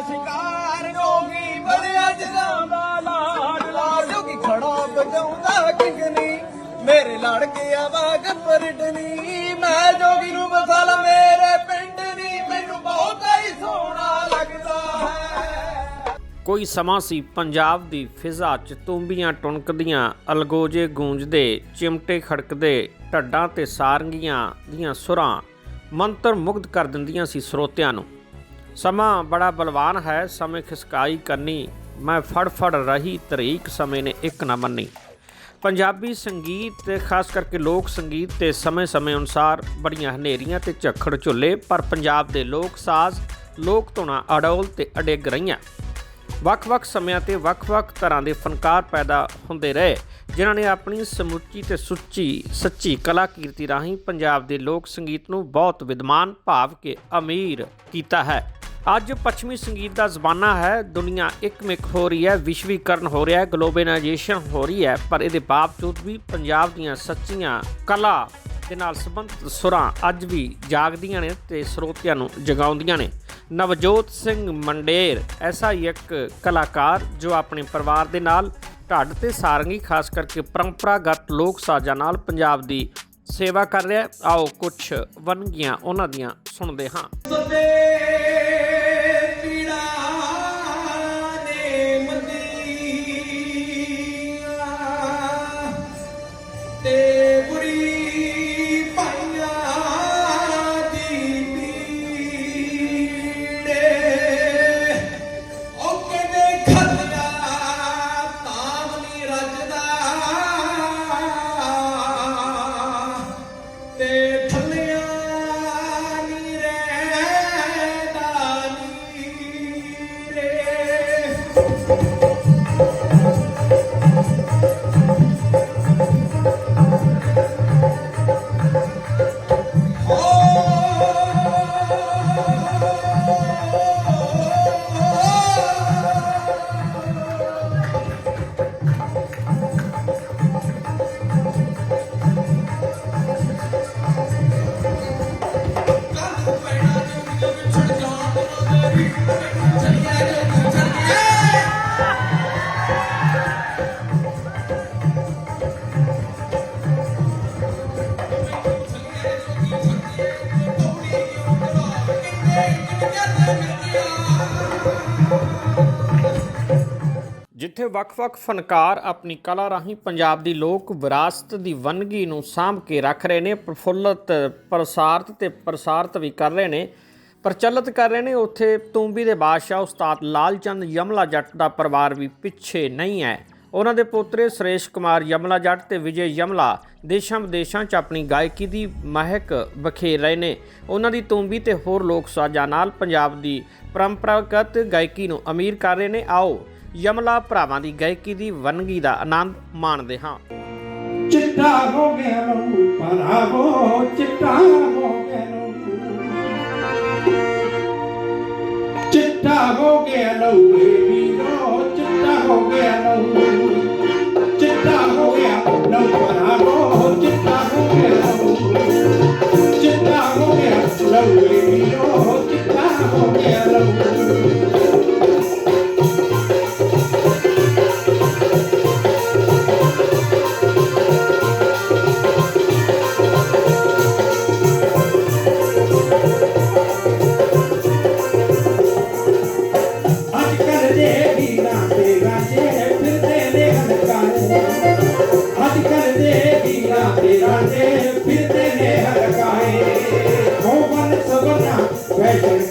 ਸ਼ਿਕਾਰ ਜੋਗੀ ਬਣਿਆ ਜਨਾਂ ਦਾ ਲਾਡਲਾ ਜੋਗੀ ਖੜਾ ਵਜਾਉਂਦਾ ਕਿੰਗਨੀ, ਮੇਰੇ ਲੜਕੇ ਆਵਾਜ਼ ਪਰਟਨੀ ਮੈਂ ਜੋਗੀ ਨੂੰ ਮਸਾਲਾ ਮੇਰੇ ਪਿੰਡ ਨੀ ਮੈਨੂੰ ਬਹੁਤ ਹੀ ਸੋਹਣਾ ਲੱਗਦਾ ਹੈ। ਕੋਈ ਸਮਾਂ ਸੀ ਪੰਜਾਬ ਦੀ ਫਿਜ਼ਾ 'ਚ ਤੂੰਬੀਆਂ ਟੁਣਕਦੀਆਂ, ਅਲਗੋਜੇ ਗੂੰਜਦੇ, ਚਿਮਟੇ ਖੜਕਦੇ, ਢੱਡਾਂ ਤੇ ਸਾਰੰਗੀਆਂ ਦੀਆਂ ਸੁਰਾਂ ਮੰਤਰ ਮੁਗਧ ਕਰ ਦਿੰਦੀਆਂ ਸੀ ਸਰੋਤਿਆਂ ਨੂੰ। ਸਮਾਂ ਬੜਾ ਬਲਵਾਨ ਹੈ, ਸਮੇਂ ਖਿਸਕਾਈ ਕਰਨੀ। ਮੈਂ ਫੜ ਫੜ ਰਹੀ, ਤਰੀਕ ਸਮੇਂ ਨੇ ਇੱਕ ਨਾ ਮੰਨੀ। ਪੰਜਾਬੀ ਸੰਗੀਤ ਤੇ ਖਾਸ ਕਰਕੇ ਲੋਕ ਸੰਗੀਤ ਤੇ ਸਮੇਂ-ਸਮੇਂ ਅਨੁਸਾਰ ਬੜੀਆਂ ਹਨੇਰੀਆਂ ਤੇ ਝੱਖੜ ਝੁੱਲੇ, ਪਰ ਪੰਜਾਬ ਦੇ ਲੋਕ ਸਾਜ਼, ਲੋਕ ਧੁਨਾਂ ਅਡੋਲ ਤੇ ਅਡਿੱਗ ਰਹੀਆਂ। ਵੱਖ-ਵੱਖ ਸਮਿਆਂ ਤੇ ਵੱਖ-ਵੱਖ ਤਰ੍ਹਾਂ ਦੇ ਫਨਕਾਰ ਪੈਦਾ ਹੁੰਦੇ ਰਹੇ, ਜਿਨ੍ਹਾਂ ਨੇ ਆਪਣੀ ਸਮੁੱਚੀ ਤੇ ਸੁੱਚੀ, ਸੱਚੀ ਕਲਾ ਕੀਰਤੀ ਰਾਹੀਂ ਪੰਜਾਬ ਦੇ ਲੋਕ ਸੰਗੀਤ ਨੂੰ ਬਹੁਤ ਵਿਦਮਾਨ ਭਾਵ ਕੇ ਅਮੀਰ ਕੀਤਾ ਹੈ। ਅੱਜ ਪੱਛਮੀ ਸੰਗੀਤ ਦਾ ਜ਼ਮਾਨਾ ਹੈ, ਦੁਨੀਆ ਇੱਕਮਿਕ ਹੋ ਰਹੀ ਹੈ, ਵਿਸ਼ਵੀਕਰਨ ਹੋ ਰਿਹਾ ਹੈ, ਗਲੋਬਲਾਈਜੇਸ਼ਨ ਹੋ ਰਹੀ ਹੈ, ਪਰ ਇਹਦੇ ਬਾਵਜੂਦ ਵੀ ਪੰਜਾਬ ਦੀਆਂ ਸੱਚੀਆਂ ਕਲਾ ਦੇ ਨਾਲ ਸੰਬੰਧਿਤ ਸੁਰਾਂ ਅੱਜ ਵੀ ਜਾਗਦੀਆਂ ਨੇ ਤੇ ਸਰੋਤਿਆਂ ਨੂੰ ਜਗਾਉਂਦੀਆਂ ਨੇ। ਨਵਜੋਤ ਸਿੰਘ ਮੰਡੇਰ, ਐਸਾ ਹੀ ਇੱਕ ਕਲਾਕਾਰ, ਜੋ ਆਪਣੇ ਪਰਿਵਾਰ ਦੇ ਨਾਲ, ਢੱਡ ਤੇ ਸਾਰੰਗੀ, ਖਾਸ ਕਰਕੇ ਪਰੰਪਰਾਗਤ ਲੋਕ ਸਾਜ਼ਾਂ ਨਾਲ ਪੰਜਾਬ ਦੀ ਸੇਵਾ ਕਰ ਰਿਹਾ ਆਓ ਕੁਝ ਵੰਨਗੀਆਂ ਉਹਨਾਂ ਦੀਆਂ ਸੁਣਦੇ ਹਾਂ। ਜਿੱਥੇ ਵੱਖ-ਵੱਖ ਫਨਕਾਰ ਆਪਣੀ ਕਲਾ ਰਾਹੀਂ ਪੰਜਾਬ ਦੀ ਲੋਕ ਵਿਰਾਸਤ ਦੀ ਵੰਨਗੀ ਨੂੰ ਸਾਂਭ ਕੇ ਰੱਖ ਰਹੇ ਨੇ, ਪ੍ਰਫੁੱਲਤ, ਪ੍ਰਸਾਰਤ ਤੇ ਪ੍ਰਸਾਰਤ ਵੀ ਕਰ ਰਹੇ ਨੇ ਪ੍ਰਚਲਿਤ ਕਰ ਰਹੇ ਨੇ। ਉੱਥੇ ਤੂੰਬੀ ਦੇ ਬਾਦਸ਼ਾਹ ਉਸਤਾਦ ਲਾਲ ਚੰਦ ਯਮਲਾ ਜੱਟ ਦਾ ਪਰਿਵਾਰ ਵੀ ਪਿੱਛੇ ਨਹੀਂ ਹੈ। ਉਹਨਾਂ ਦੇ ਪੋਤਰੇ ਸੁਰੇਸ਼ ਕੁਮਾਰ ਯਮਲਾ ਜੱਟ ਤੇ ਵਿਜੇ ਯਮਲਾ ਦੇਸ਼ਾਂ ਵਿਦੇਸ਼ਾਂ 'ਚ ਆਪਣੀ ਗਾਇਕੀ ਦੀ ਮਹਿਕ ਬਖੇਰ ਰਹੇ ਨੇ। ਉਹਨਾਂ ਦੀ ਤੂੰਬੀ ਤੇ ਹੋਰ ਲੋਕ ਸਾਜ਼ਾਂ ਨਾਲ ਪੰਜਾਬ ਦੀ ਪਰੰਪਰਾਗਤ ਗਾਇਕੀ ਨੂੰ ਅਮੀਰ ਕਰ ਰਹੇ ਨੇ। ਆਓ ਯਮਲਾ ਭਰਾਵਾਂ ਦੀ ਗਾਇਕੀ ਦੀ ਵੰਨਗੀ ਦਾ ਆਨੰਦ ਮਾਣਦੇ ਹਾਂ। ਚਿੱਟਾ ਹੋ ਗਿਆ ਲਹੂ ਪਰਾਵੋ ਚਿੱਟਾ จิตตาโกเกอนุเวมีโนจิตตาโกเกอนุจิตตาโกเกอนุปะนะโก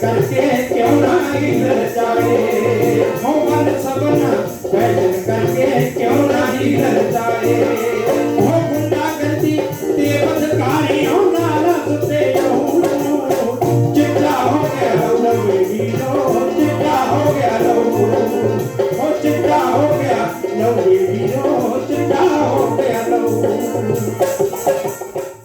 ਫੈਸ਼ਨ ਕਰਕੇ ਕਿਉਂ ਨਾ